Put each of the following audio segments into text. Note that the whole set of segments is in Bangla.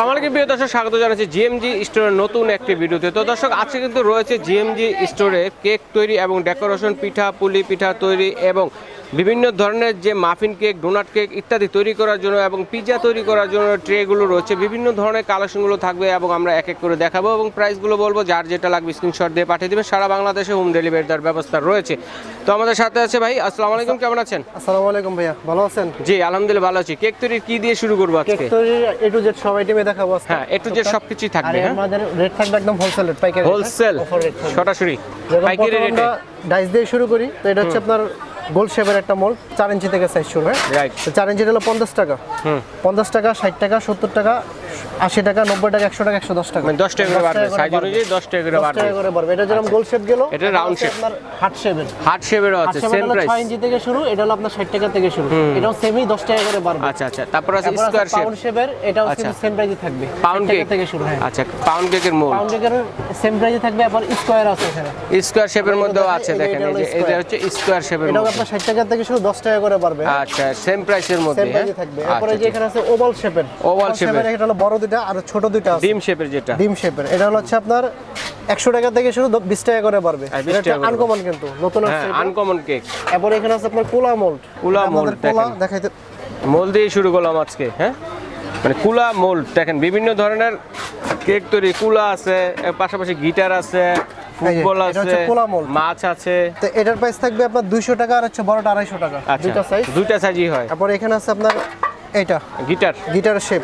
আলাইকুম প্রিয় দর্শক, স্বাগত জানাচ্ছি জিএমজি স্টোরের নতুন একটি ভিডিওতে। তো দর্শক, আজকে কিন্তু রয়েছে জিএমজি স্টোরে কেক তৈরি এবং ডেকোরেশন, পিঠা, পুলি পিঠা তৈরি এবং বিভিন্ন ধরনের যে মাফিন কেক ডোনাট কেক ইত্যাদি তৈরি করার জন্য এবং পিৎজা তৈরি করার জন্য ট্রেগুলো রয়েছে। বিভিন্ন ধরনের কালেকশনগুলো থাকবে এবং আমরা এক এক করে দেখাবো এবং প্রাইসগুলো বলব। যার যেটা লাগবে স্ক্রিনশট দিয়ে পাঠিয়ে দেবে সারা বাংলাদেশে হোম ডেলিভারি দেওয়ার ব্যবস্থা রয়েছে। তো আমাদের সাথে আছে ভাই আসসালামু আলাইকুম কেমন আছেন? আসসালামু আলাইকুম ভাইয়া ভালো আছেন? জি আলহামদুলিল্লাহ ভালো আছি। কেক তৈরি কি দিয়ে শুরু করব কেক আজকে এ টু জেড সব আইটেমে দেখাবো হ্যাঁ একটু যে সবকিছুই আর থাকবে হ্যাঁ? আমাদের রেট থাকবে একদম হোলসেল রেট পাইকারি হোলসেল থাকবে। সরাসরি। পাইকারি রেটে ডাইস দিয়ে শুরু করি তো এটা হচ্ছে আপনার গোল শেপের একটা মোল চার ইঞ্চি থেকে সাইজ শুরু হয়? রাইট তো চার ইঞ্চিটা হলো পঞ্চাশ টাকা। হুম। পঞ্চাশ টাকা ষাট টাকা সত্তর টাকা আশি টাকা নব্বই টাকা একশো টাকা একশো দশ টাকা। মানে দশ টাকা করে বাড়বে সাইজ অনুযায়ী দশ টাকা করে বাড়বে টাকা করে বাড়বে। এটা যেরকম গোল শেপ গেল এটা round shape। আপনার হার্ট শেপের হার্ট শেপেরও আছে সেম প্রাইস ছয় ইঞ্চি থেকে শুরু এটা হলো আপনার ষাট টাকা থেকে শুরু। এটাও সেমই দশ টাকা করে বাড়বে। আচ্ছা আচ্ছা। তারপর আছে তারপর স্কোয়ার শেপ পাউন্ড শেপের এটাও আচ্ছা। সেম প্রাইসে থাকবে। পাউন্ড কেক থেকে শুরু হয়। আচ্ছা পাউন্ড কেকের মোল পাউন্ড কেকের সেম প্রাইসে থাকবে আবার স্কোয়ার আছে এখানে। স্কোয়ার শেপের মধ্যেও আছে দেখেন এই যে এটা হচ্ছে স্কোয়ার শেপের এটাও আপনার ষাট টাকা থেকে শুরু দশ টাকা করে বাড়বে। আচ্ছা সেম প্রাইসের মধ্যে হ্যাঁ। থাকবে। এরপরে যে আচ্ছা, এখানে আছে ওভাল শেপের shape এর। এটা হলো বড় দুইটা আর ছোট দুইটা ডিম শেপের যেটা। ডিম শেপের। এটা হলো হচ্ছে আপনার একশো টাকা থেকে শুরু বিশ টাকা করে বাড়বে। আর 20 টাকা করে আনকমন কিন্তু নতুন হ্যাঁ আনকমন কেক এরপরে এখানে আছে আপনার কোলা মোল্ড কুলা দেখেন। দেখাইতে মোল দিয়ে শুরু করলাম আজকে হ্যাঁ? মানে কুলা মোল্ড দেখেন বিভিন্ন ধরনের কেক তৈরি। কুলা আছে পাশাপাশি গিটার আছে ফুটবল আছে। মাছ আছে। তো এটার প্রাইস থাকবে আপনার দুইশো টাকা আর হচ্ছে বড়টা আড়াইশো টাকা। আচ্ছা দুইটা সাইজ দুইটা সাইজই হয়। তারপর এখানে আছে আপনার এইটা। গিটার গিটার শেপ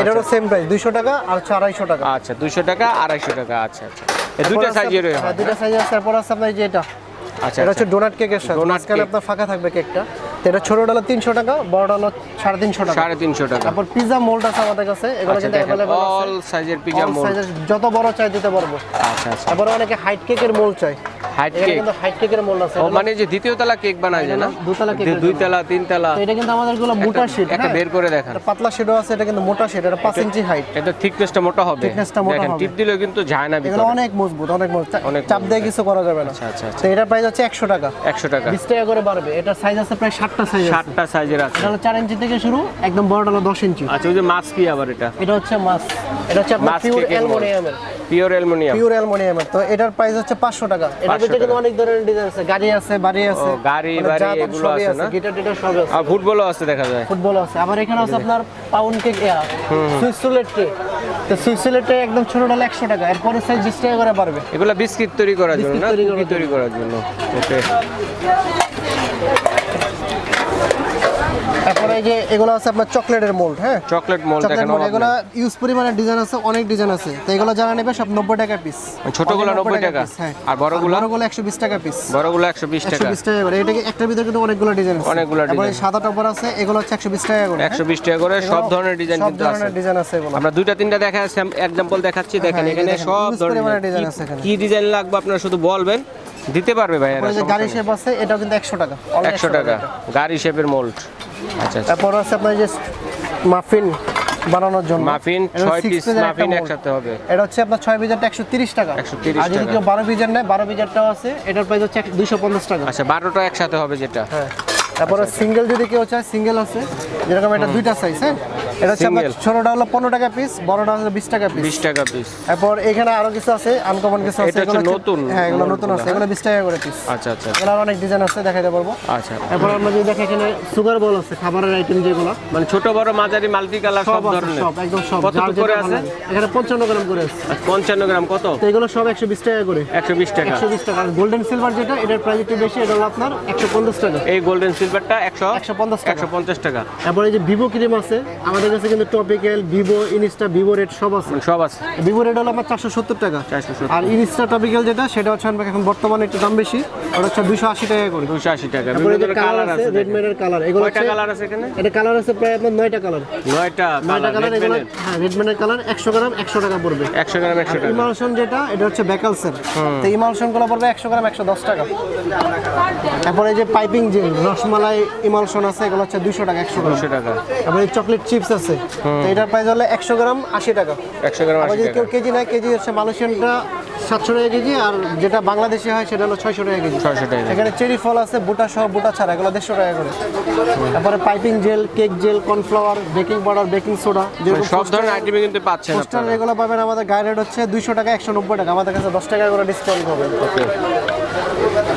এটারও সেম প্রাইস দুইশো টাকা আর হচ্ছে আড়াইশো টাকা। আচ্ছা দুইশো টাকা আড়াইশো টাকা আচ্ছা আচ্ছা। এই তারপর আছে- হ্যাঁ। দুইটা সাইজ আছে তারপর আছে আপনার যে এটা। আচ্ছা এটা আচ্ছা। হচ্ছে ডোনাট কেকের সাথে মাঝখানে cake। আপনার ফাঁকা থাকবে কেকটা এটা ছোটটা হলো তিনশো টাকা বড়টা হলো সাড়ে তিনশো টাকা। সাড়ে তিনশো টাকা। তারপর পিজা মোল্ড আছে আমাদের কাছে এগুলো আচ্ছা কিন্তু অ্যাভেলেবল অল সাইজের পিজা মোল্ড যত বড় চাই দিতে পারব। আচ্ছা আচ্ছা। তারপরে অনেকে হাইট কেকের মোল্ড চাই হাইট কেক কিন্তু হাইট কেকের মোল্ড আছে। মানে যে দ্বিতীয় তলা কেক বানায় যায় না? দুতলা কেকের দুই তলা তিন তলা। এটা কিন্তু আমাদেরগুলো মোটা শিট একটা বের করে দেখান। পাতলা শিটও আছে এটা কিন্তু মোটা শিট এটা পাঁচ ইঞ্চি হাইট এটা থিকনেসটা মোটা হবে। Thickness মোটা হবে। টিপ দিলেও কিন্তু যায় না ভিতরে। অনেক মজবুত অনেক মজবুত। চাপ দিয়ে কিছু করা যাবে না। আচ্ছা আচ্ছা আচ্ছা তো এটার প্রাইস হচ্ছে একশো টাকা। একশো টাকা। বিশ টাকা করে বাড়বে। এটার সাইজ আছে প্রায় ষাটটা সাইজ আছে। ষাটটা সাইজের আছে। এটা হলো ইঞ্চি থেকে শুরু একদম বড়টা হলো দশ ইঞ্চি। আচ্ছা ওই যে মাছ কি আবার এটা? এটা হচ্ছে মাছ এটা হচ্ছে আপনার পিওর অ্যালুমিনিয়ামের পিওর অ্যালুমিনিয়াম পিওর অ্যালুমিনিয়ামের তো এটার প্রাইস হচ্ছে পাঁচশো টাকা। এটার 500 কিন্তু অনেক ধরনের ডিজাইন আছে। গাড়ি আছে বাড়ি আছে। গাড়ি, মানে বাড়ি এগুলো আছে না? গিটার টিটার সব আছে। আর ফুটবলও আছে দেখা যায়। ফুটবল আছে। আবার এখানে আছে আপনার পাউন্ড কেক সুইস কেক তো সুইস রুলেটে একদম ছোট ডাল একশো টাকা। এরপরে সাইজ বিশ টাকা করে বাড়বে। এগুলো বিস্কিট তৈরি করার জন্য না? তৈরি করার তৈরি করার জন্য। ওকে তারপরে এই যে এগুলো আছে আপনার চকলেটের মোল্ড হ্যাঁ? চকলেট মোল্ড দেখেন এগুলো ইউজ পরিমাণে ডিজাইন আছে অনেক ডিজাইন আছে। তো এগুলো যারা নেবে সব নব্বই টাকা পিস ছোটগুলো 90 টাকা? হ্যাঁ। আর বড়গুলো? বড়গুলো একশো বিশ টাকা পিস বড়গুলো একশো বিশ একশো টাকা বিশ টাকা করে। এটা একটার ভিতরে কিন্তু অনেকগুলো ডিজাইন আছে। অনেকগুলো তারপরে সাদা টপার আছে এগুলো হচ্ছে একশো বিশ টাকা করে। একশো বিশ টাকা করে সব ধরনের ডিজাইন কিন্তু আছে। ধরনের ডিজাইন আছে এগুলো। আমরা দুইটা তিনটা দেখা এক্সাম্পল দেখাচ্ছি দেখেন হ্যাঁ, যে এখানে সব ধরনের কি- আছে এখানে। কি ডিজাইন লাগবে আপনারা শুধু বলবেন? দিতে পারবে ভাই গাড়ি শেপ আছে এটাও কিন্তু একশো টাকা। Only একশো টাকা। গাড়ি শেপের মোল্ড আচ্ছা আচ্ছা। তারপর আছে আপনার যে মাফিন বানানোর জন্য। মাফিন 6 পিস মাফিন একসাথে হবে। এটা হচ্ছে আপনার 6 বিজারটা একশো তিরিশ টাকা। 130 আর যদি টাকা। কেউ বারো বিজার নেয় বারো বিজারটাও আছে এটার প্রাইস হচ্ছে দুইশো পঞ্চাশ টাকা। আচ্ছা বারোটা একসাথে হবে যেটা। হ্যাঁ। তারপর সিঙ্গেল যদি কেউ চায় সিঙ্গেল আছে। যেরকম এটা দুইটা সাইজ হ্যাঁ? এটা হচ্ছে ছোটটা হলো পনেরো টাকা পিস বড়টা হলো বিশ টাকা পিস বিশ টাকা পিস তারপর এখানে আরও কিছু আছে আনকমন কিছু আছে এগুলো নতুন হ্যাঁ এগুলো নতুন আছে এগুলো বিশ টাকা করে পিস আচ্ছা আচ্ছা। এগুলো অনেক ডিজাইন আছে দেখাইতে পারব। আচ্ছা তারপর আমরা যদি দেখি এখানে সুগার বল আছে খাবারের আইটেম যেগুলো। মানে ছোট বড় মাঝারি মাল্টি কালার সব ধরনের। সব একদম সব। কত করে আছে? এখানে পঞ্চান্ন গ্রাম করে আছে। আর পঞ্চান্ন গ্রাম কত? তো এগুলো সব একশো বিশ টাকা করে। একশো বিশ টাকা। একশো বিশ টাকা। গোল্ডেন সিলভার যেটা এটার প্রাইস একটু বেশি এটা হলো আপনার একশো পঞ্চাশ টাকা। এই গোল্ডেন সিলভারটা একশো 150 টাকা। একশো পঞ্চাশ টাকা। তারপরে এই যে ভিভো ক্রিম আছে আমাদের কাছে কিন্তু topical vivo insta vivo red সব আছে। সব আছে। ভিভো রেড হলো আমার চারশো সত্তর টাকা। আর ইনস্টা টপিক্যাল যেটা সেটা হচ্ছে আমার এখন বর্তমানে একটু দাম বেশি ওটা হচ্ছে দুশো আশি টাকা করে। দুশো আশি টাকা। কালার আছে আছে রেড মেনের কালার এগুলো কালার আছে এখানে? এটা কালার আছে প্রায় আপনার নয়টা কালার নয়টা নয়টা কালার এগুলো হ্যাঁ কালার একশো গ্রাম একশো টাকা পড়বে। একশো গ্রাম একশো টাকা। ইমালশন যেটা এটা হচ্ছে বেকালসের তো ইমালশনগুলো পড়বে একশো গ্রাম একশো দশ টাকা। তারপরে এই যে পাইপিং যে রসমালাই ইমালশন আছে এগুলো হচ্ছে দুশো টাকা একশো টাকা। তারপরে চকলেট চিপস আছে আছে। তো এটার প্রাইস হলো একশো গ্রাম আশি টাকা। একশো গ্রাম আবার যদি টাকা। কেউ কেজি নেয় কেজি হচ্ছে মালয়েশিয়ানটা সাতশো টাকা কেজি আর যেটা বাংলাদেশে হয় সেটা হলো ছয়শো টাকা কেজি। 600 টাকা এখানে চেরি ফল আছে বুটা সহ বুটা ছাড়া এগুলো দেড়শো টাকা করে। তারপরে piping gel cake gel cornflour baking powder baking soda যেরকম মানে সব ধরনের আইটেমই কিন্তু পাচ্ছেন পোস্টার এগুলো পাবেন আমাদের গায়ে রেট হচ্ছে দুইশো টাকা একশো নব্বই টাকা। আমাদের কাছে দশ টাকা করে ডিসকাউন্ট হবে। ওকে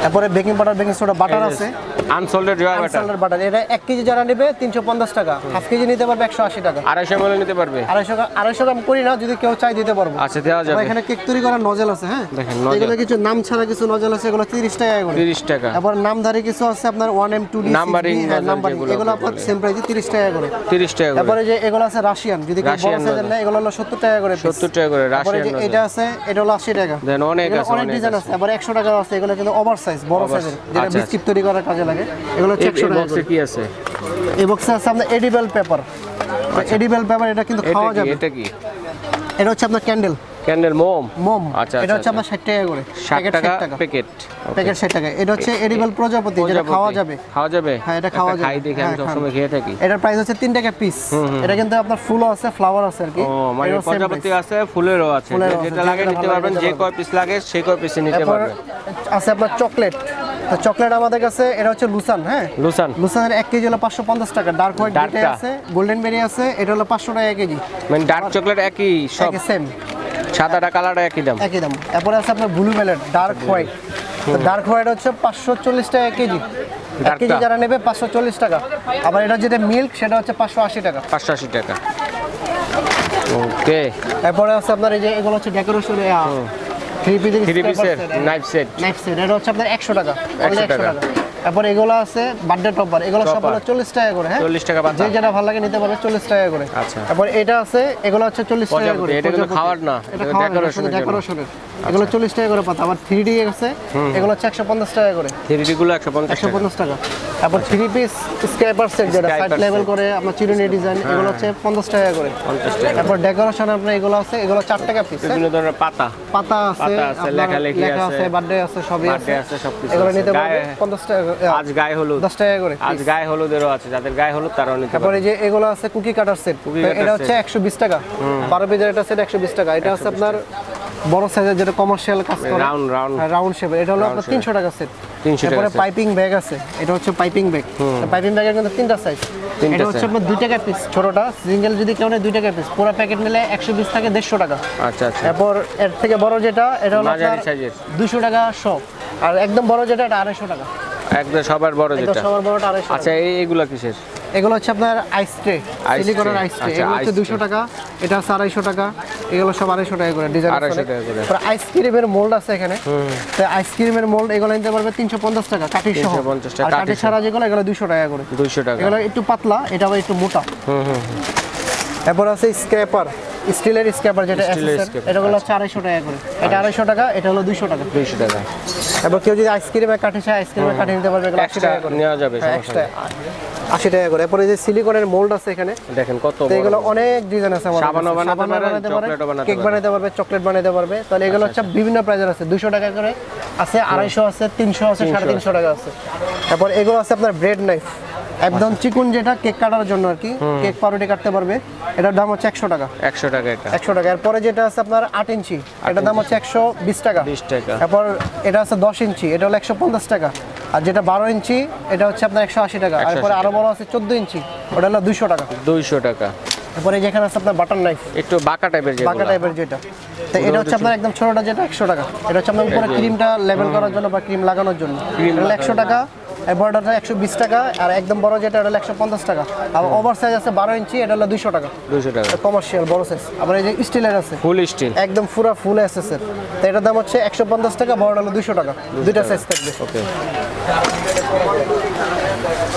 তারপরে baking powder baking soda butter আছে। আনসোল্ডেড জয়া বাটার আনসাল্টের বাটার এটা এক কেজি যারা নেবে তিনশো পঞ্চাশ টাকা। হাফ কেজি নিতে পারবে একশো আশি টাকা। আড়াইশো মূল্য নিতে পারবে? আড়াইশো গ্রাম- আড়াইশো গ্রাম করি না যদি কেউ চাই দিতে পারব। আচ্ছা দেওয়া যাবে। এখানে কেক তৈরি করার নজেল আছে হ্যাঁ? দেখেন, নজেল। এগুলো কিছু নাম ছাড়া কিছু নজেল আছে এগুলো তিরিশ টাকা করে তিরিশ টাকা। তারপর নামধারী কিছু আছে আপনার one M two D Numbering nozzle numbering যেগুলো এগুলো আপনার সেম প্রাইসে তিরিশ টাকা করে। তিরিশ টাকা করে। তারপরে যে এগুলো আছে রাশিয়ান যদি কেউ বড় সাইজের। নেয় এগুলো হলো সত্তর টাকা করে piece। সত্তর টাকা করে তারপরে রাশিয়ান এটা আছে এটা হলো আশি টাকা। দেন অনেক আছে অনেক ডিজাইন আছে। আবার একশো টাকা আছে এগুলো কিন্তু ওভার সাইজ বড় সাইজের যেটা আচ্ছা, বিস্কিট তৈরি করার কাজে লাগে। এগুলো হচ্ছে একশো টাকা কি আছে? এই বক্সে আছে আপনার এডিবেল পেপার এডিবেল পেপার এটা কিন্তু খাওয়া যাবে। এটা কি? এটা হচ্ছে আপনার ক্যান্ডেল ক্যান্ডেল মোম? মোম। আচ্ছা এটা আচ্ছা হচ্ছে আপনার ষাট টাকা করে। ষাট প্যাকেট টাকা প্যাকেট প্যাকেট ষাট টাকা। এটা হচ্ছে এডিবেল প্রজাপতি যেটা খাওয়া যাবে। খাওয়া যাবে? হ্যাঁ, এটা খাওয়া যাবে। খাই দেখে আমি হ্যাঁ, সবসময় খেয়ে থাকি। এটার প্রাইস হচ্ছে তিন টাকা পিস এটা কিন্তু আপনার ফুলও আছে ফ্লাওয়ার আছে আর কি। ও মানে প্রজাপতি আছে ফুলেরও আছে। যেটা লাগে নিতে পারবেন যে কয় পিস লাগে সেই কয় পিসে নিতে পারবেন। আছে আপনার চকলেট তো চকলেট আমাদের কাছে এটা হচ্ছে লুসান হ্যাঁ? লুসান। লুসানের এক কেজি হলো পাঁচশো পঞ্চাশ টাকা। ডার্ক হোয়াইট টা? আছে গোল্ডেন বেরি আছে এটা হলো পাঁচশো টাকা কেজি। মানে ডার্ক চকলেট একই সব? সেম সাদাটা কালারটা একই দাম? একই দাম। এরপরে আছে আপনার ব্লু মেলেট ডার্ক হোয়াইট ডার্ক হোয়াইট হচ্ছে পাঁচশো চল্লিশ টাকা কেজি। এক কেজি যারা নেবে পাঁচশো চল্লিশ টাকা। আবার এটা যেটা মিল্ক সেটা হচ্ছে পাঁচশো আশি টাকা। পাঁচশো আশি টাকা। ওকে এরপরে আছে আপনার এই যে এগুলো হচ্ছে ডেকোরেশন থ্রি পিসের থ্রি পিসের নাইফ সেট নাইফ সেট এটা হচ্ছে আপনার একশো টাকা। 100 টাকা। তারপর এগুলো আছে বার্থডে টপার। এগুলো সব হলো চল্লিশ টাকা করে হ্যাঁ? 40 টাকা পাতা। যে যেটা ভালো লাগে নিতে পারবে চল্লিশ টাকা করে। আচ্ছা। তারপর এটা আছে এগুলো হচ্ছে চল্লিশ টাকা করে। এটা কিন্তু খাওয়ার না, এটা। ডেকোরেশনের এগুলো চল্লিশ টাকা করে পাতা আবার থ্রি ডি আছে। এগুলো হচ্ছে একশো পঞ্চাশ টাকা করে। থ্রি ডি গুলো একশো পঞ্চাশ টাকা। তারপর থ্রি পিস স্ক্র্যাপার সেট যেটা সাইড লেভেল করে আপনার চিরুনি ডিজাইন এগুলো হচ্ছে পঞ্চাশ টাকা করে। পঞ্চাশ টাকা। তারপর ডেকোরেশন আপনার এগুলো আছে এগুলো চার টাকা পিস বিভিন্ন ধরনের পাতা। পাতা আছে লেখা আছে, বার্থডে আছে সবই আছে। এগুলো নিতে পারবে পঞ্চাশ টাকা আজ গায়ে হলুদ। দশ টাকা করে আজ গায়ে হলুদেরও আছে যাদের গায়ে হলুদ তারাও নিতে তারপরে পারে যে এগুলো আছে কুকি কাটার সেট এটা হচ্ছে একশো বিশ টাকা। বারো পিসের এটা সেট একশো বিশ টাকা। এটা হচ্ছে আপনার বড় সাইজের যেটা কমার্শিয়াল কাজ করে। রাউন্ড রাউন্ড রাউন্ড শেপের এটা হলো আপনার তিনশো টাকা সেট 300 টাকা তারপরে পাইপিং ব্যাগ আছে। এটা হচ্ছে পাইপিং ব্যাগ পাইপিং ব্যাগের কিন্তু তিনটা সাইজ এটা হচ্ছে আপনার দুই টাকা পিস ছোটটা। সিঙ্গেল যদি কেউ নেয় দুই টাকা পিস পুরো প্যাকেট নিলে একশো বিশ থেকে দেড়শো টাকা। আচ্ছা আচ্ছা। এরপর এর থেকে বড় যেটা এটা হলো আপনার সাইজের দুশো টাকা শো আর একদম বড় যেটা এটা আড়াইশো টাকা। একদম সবার বড় যেটা। সবার বড়টা আড়াইশো আচ্ছা এই এগুলা কিসের? এগুলো হচ্ছে আপনার আইস ট্রে সিলিকনের আইসট্রে আইস ট্রে এগুলো হচ্ছে দুশো টাকা এটা হচ্ছে আড়াইশো টাকা এগুলো সব আড়াইশো টাকা করে ডিজাইন 250 টাকা করে। আইসক্রিমের মোল্ড আছে এখানে। তো আইসক্রিমের মোল্ড এগুলো নিতে পারবে তিনশো পঞ্চাশ টাকা কাঠি সহ। 350 টাকা, আর কাঠি ছাড়া যেগুলো এগুলো দুশো টাকা করে। দুইশো টাকা। এগুলো একটু পাতলা এটা আবার একটু মোটা। এরপর আছে স্ক্র্যাপার স্টিলের স্ক্র্যাপার যেটা এটা হলো হচ্ছে আড়াইশো টাকা করে। এটা আড়াইশো। টাকা এটা হলো দুইশো টাকা। দুইশো টাকা। এবার কেউ যদি আইসক্রিমের কাঠি চায় আইসক্রিমের কাঠি নিতে পারবে আশি টাকা করে। নেওয়া যাবে হ্যাঁ, আশি টাকা করে। এরপরে যে সিলিকনের মোল্ড আছে এখানে দেখেন কত। এগুলো অনেক ডিজাইন আছে সাবানও বানাতে সাবানও পারেন, বানাতে পারে, চকলেটও বানাতে কেক। বানাতে পারবে চকলেট বানাতে পারবে। তাহলে এগুলো হচ্ছে বিভিন্ন প্রাইজের আছে দুশো টাকা করে আছে আড়াইশো আছে তিনশো আছে সাড়ে তিনশো। টাকা আছে। তারপর এগুলো আছে আপনার ব্রেড নাইফ একদম চিকুন যেটা কেক কাটার জন্য আর কি। কেক পাউরুটি কাটতে পারবে। এটার দাম হচ্ছে একশো টাকা। একশো টাকা এটা। একশো টাকা। এরপরে যেটা আছে আপনার আট ইঞ্চি এটার দাম হচ্ছে একশো বিশ টাকা। 20 টাকা। তারপর এটা আছে দশ ইঞ্চি এটা হলো একশো পঞ্চাশ টাকা। আর যেটা বারো ইঞ্চি এটা হচ্ছে আপনার একশো আশি টাকা। আর 180 এরপরে আরও বড় আছে চোদ্দ ইঞ্চি ওটা হলো দুইশো টাকা। দুইশো টাকা। তারপরে যেখানে আছে আপনার বাটার নাইফ। একটু বাঁকা টাইপের যে বাঁকা টাইপের যেটা। তো এটা হচ্ছে আপনার একদম ছোটটা যেটা একশো টাকা। এটা হচ্ছে আপনার উপরে ক্রিমটা লেভেল করার জন্য বা ক্রিম লাগানোর জন্য। একশো টাকা। বড়টা একশো বিশ টাকা আর একদম বড় যেটা এটা হলো একশো পঞ্চাশ টাকা। আর ওভার সাইজ আছে বারো ইঞ্চি এটা হলো দুইশো টাকা। দুইশো টাকা। কমার্শিয়াল বড় সাইজ আবার এই যে স্টিলের আছে। ফুল স্টিল একদম পুরো ফুল এসএসের তো এটার দাম হচ্ছে একশো পঞ্চাশ টাকা বড়টা হলো দুইশো টাকা। দুইটা সাইজ থাকবে। ওকে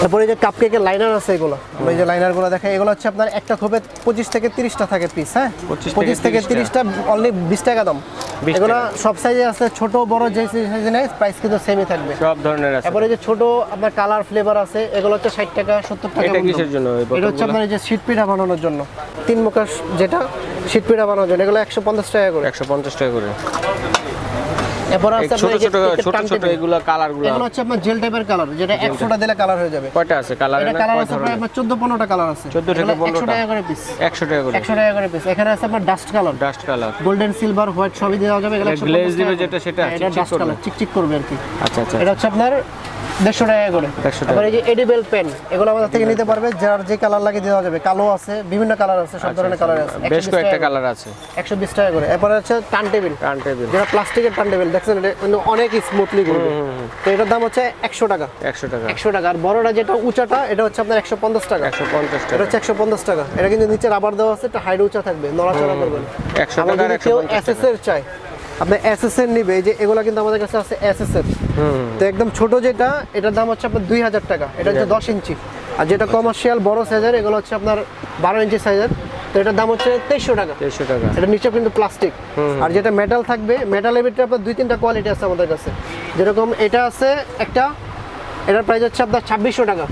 তারপরে এই যে কাপ কেকের লাইনার আছে এগুলো। এই যে লাইনারগুলো দেখেন এগুলো হচ্ছে আপনার একটা খোপে পঁচিশ থেকে তিরিশটা থাকে পিস হ্যাঁ? পঁচিশ থেকে 30 তিরিশটা। অনলি বিশ টাকা দাম। 20 এগুলো সব সাইজে আছে ছোট বড় যে সাইজে নেয় প্রাইস কিন্তু সেমই থাকবে। সব ধরনের আছে। তারপরে যে ছোট আপনার কালার ফ্লেভার আছে এগুলো হচ্ছে ষাট টাকা সত্তর টাকা এটা কিসের জন্য এটা হচ্ছে? আপনার এই যে শীত পিঠা বানানোর জন্য। তিন মুখাস যেটা শীত পিঠা বানানোর জন্য। এগুলো একশো পঞ্চাশ টাকা করে। একশো পঞ্চাশ টাকা করে। এরপর আছে ছোট ছোট ছোট ছোট এগুলো কালারগুলো। এগুলো হচ্ছে আপনার জেল টাইপের কালার যেটা দিলে কালার হয়ে যাবে। কয়টা আছে? কালার এটা কালার আছে প্রায় আপনার চোদ্দ পনেরোটা কালার আছে। 14 থেকে এগুলো 15 একশো টা। টাকা করে পিস একশো টাকা করে। একশো টাকা করে পিস এখানে আছে আপনার dust colour dust colour golden silver white সবই দেওয়া যাবে। এগুলো এটা 150 glaze দিবে যেটা করে। সেটা হ্যাঁ, এটা ডাস্ট করবে। কালার চিকচিক করবে আর কি। আচ্ছা আচ্ছা। এটা হচ্ছে আপনার দেড়শো টাকা করে। 150 টাকা। আবার এই যে এডিবেল পেন এগুলো আমাদের থেকে নিতে পারবে যার যে কালার লাগে দেওয়া যাবে। কালো আছে বিভিন্ন কালার আছে সব ধরনের কালার আছে। আচ্ছা, বেশ কয়েকটা কালার আছে। একশো বিশ টাকা করে। এরপরে হচ্ছে টান টেবিল টার্ন টেবিল যেটা প্লাস্টিকের টান টেবিল দেখছেন এটা কিন্তু অনেক স্মুথলি ঘুরবে। তো এটার দাম হচ্ছে একশো টাকা। একশো টাকা। একশো টাকা। আর বড়টা যেটা উঁচাটা এটা হচ্ছে আপনার একশো পঞ্চাশ টাকা। একশো পঞ্চাশ টাকা। এটা হচ্ছে একশো পঞ্চাশ টাকা। এটা কিন্তু নিচে রাবার দেওয়া আছে একটা হাইট উঁচা থাকবে নড়াচড়া করবে না। 100 আবার টাকার যদি 150 কেউ টাকা। এসএস এর চায় আপনি এসএস এর নিবে এই যে এগুলো কিন্তু আমাদের কাছে আছে এসএস এর তো একদম ছোট যেটা এটার দাম হচ্ছে আপনার দুই হাজার টাকা। এটা হচ্ছে দশ ইঞ্চি। আর যেটা কমার্শিয়াল বড় সাইজের এগুলো হচ্ছে আপনার বারো ইঞ্চি সাইজের তো এটার দাম হচ্ছে তেইশশো টাকা। দেড়শো টাকা। এটা নিচে কিন্তু প্লাস্টিক আর যেটা মেটাল থাকবে মেটালের ভিতরে আপনার দুই তিনটা কোয়ালিটি আছে আমাদের কাছে। যেরকম এটা আছে একটা এটার প্রাইস হচ্ছে আপনার ছাব্বিশশো টাকা।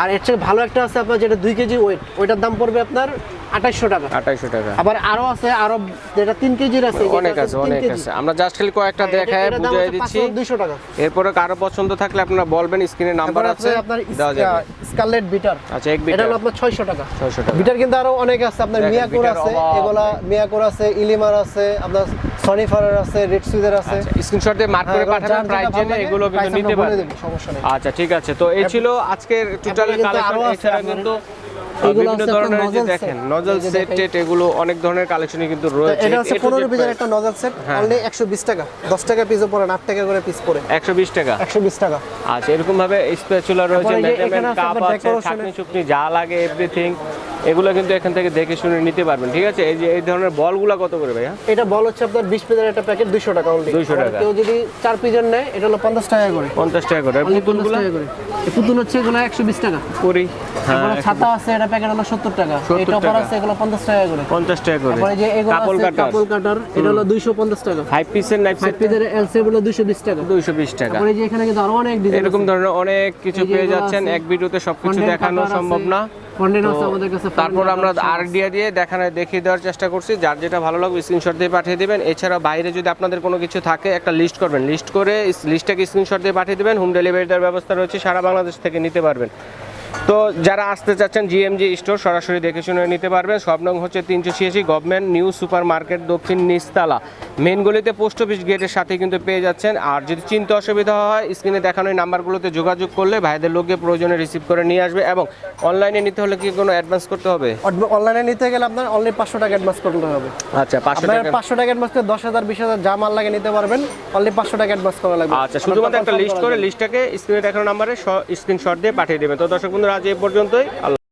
আর এর চেয়ে ভালো একটা আছে আপনার যেটা দুই কেজি ওয়েট ওইটার দাম পড়বে আপনার টাকা। টাকা। আবার আরও আছে আরও যেটা কেজির আছে অনেক আছে অনেক আছে। আমরা জাস্ট খালি কয়েকটা হ্যাঁ, দেখায় বুঝিয়ে দিচ্ছি। 200 টাকা। এরপরে কারও পছন্দ থাকলে আপনারা বলবেন স্ক্রিনে নাম্বার আছে আছে দেওয়া যাবে। স্কারলেট বিটার আচ্ছা এক বিটার হলো আপনার ছয়শো টাকা। 600 টাকা। বিটার কিন্তু আরও অনেক আছে আপনার মিয়াকোর আছে অভাব। এগুলা মিয়াকোর আছে ইলিমার আছে আপনার সনিফারের আছে রেড আছে। স্ক্রিনশট দিয়ে মার্ক করে হ্যাঁ, পাঠাবেন প্রাইস জেনে এগুলো কিন্তু নিতে পারবেন। সমস্যা নেই। আচ্ছা ঠিক আছে। তো এই ছিল আজকের টোটাল কিন্তু কালেকশন আরও এছাড়া কিন্তু এগুলো বিভিন্ন ধরনের যে দেখেন নজল সেট টেট এগুলো অনেক ধরনের কালেকশনই কিন্তু রয়েছে। এটা হচ্ছে পিসের একটা নজল সেট অনলি একশো বিশ টাকা। দশ টাকা পিসও পড়ে আট টাকা করে পিস পড়ে। একশো বিশ টাকা? একশো বিশ টাকা। আচ্ছা এরকম ভাবে স্পেচুলা রয়েছে মেজারমেন্ট কাপ আছে ছাকনি চুকনি যা লাগে এভরিথিং এগুলো কিন্তু এখান থেকে দেখে শুনে নিতে পারবেন ঠিক আছে? এই যে এই ধরনের বলগুলো কত করে ভাইয়া? এটা বল হচ্ছে আপনার বিশ পিসের একটা প্যাকেট দুইশো টাকা অনলি 200 টাকা। কেউ যদি চার পিসের নেয় এটা হলো পঞ্চাশ টাকা করে। পঞ্চাশ টাকা করে। আর Only 50 পুতুলগুলো? পুতুল হচ্ছে এগুলো একশো বিশ টাকা। করি হ্যাঁ ছাতা আছে এটা প্যাকেট হলো সত্তর টাকা। এটা পর আছে এগুলো পঞ্চাশ টাকা করে। পঞ্চাশ টাকা করে। তারপরে যে এগুলো কাপল কাটার কাপল কাটার এটা হলো দুইশো পঞ্চাশ টাকা। ফাইভ পিসের নাইফ ফাইভ পিসের এলসি হলো দুইশো বিশ টাকা। দুইশো বিশ টাকা। তারপরে যে এখানে কিন্তু আরও অনেক ডিজাইন এরকম ধরনের অনেক কিছু পেয়ে যাচ্ছেন। এক ভিডিওতে সবকিছু দেখানো সম্ভব না। আমাদের কাছে তারপর আমরা আইডিয়া দিয়ে দেখানো দেখিয়ে দেওয়ার চেষ্টা করছি। যার যেটা ভালো লাগবে স্ক্রিনশট দিয়ে পাঠিয়ে দেবেন। এছাড়া বাইরে যদি আপনাদের কোনো কিছু থাকে একটা লিস্ট করবেন। লিস্ট করে লিস্টটাকে স্ক্রিনশট দিয়ে পাঠিয়ে দেবেন। হোম ডেলিভারি দেওয়ার ব্যবস্থা রয়েছে সারা বাংলাদেশ থেকে নিতে পারবেন। তো যারা আসতে চাচ্ছেন জিএমজি স্টোর সরাসরি দেখে শুনে নিতে পারবেন। সব নং হচ্ছে তিনশো ছিয়াশি গভর্নমেন্ট নিউ সুপার মার্কেট দক্ষিণ নিস্তালা মেন গলিতে পোস্ট অফিস গেটের সাথে কিন্তু পেয়ে যাচ্ছেন। আর যদি চিনতে অসুবিধা হয় স্ক্রিনে দেখানো এই নাম্বারগুলোতে যোগাযোগ করলে ভাইদের লোককে প্রয়োজনে রিসিভ করে নিয়ে আসবে এবং অনলাইনে নিতে হলে কি কোনো অ্যাডভান্স করতে হবে? অনলাইনে নিতে গেলে আপনার অনলি পাঁচশো টাকা অ্যাডভান্স করতে হবে। আচ্ছা পাঁচশো টাকা পাঁচশো টাকা অ্যাডভান্স করে দশ হাজার বিশ হাজার যা মাল লাগে নিতে পারবেন অনলি পাঁচশো টাকা অ্যাডভান্স করা লাগবে। আচ্ছা শুধুমাত্র একটা লিস্ট করে লিস্টটাকে স্ক্রিনে দেখানো নাম্বারে স্ক্রিনশট দিয়ে পাঠিয়ে দেবেন। তো দর্শক বন্ধুরা আজ এই পর্যন্তই। আল্লাহ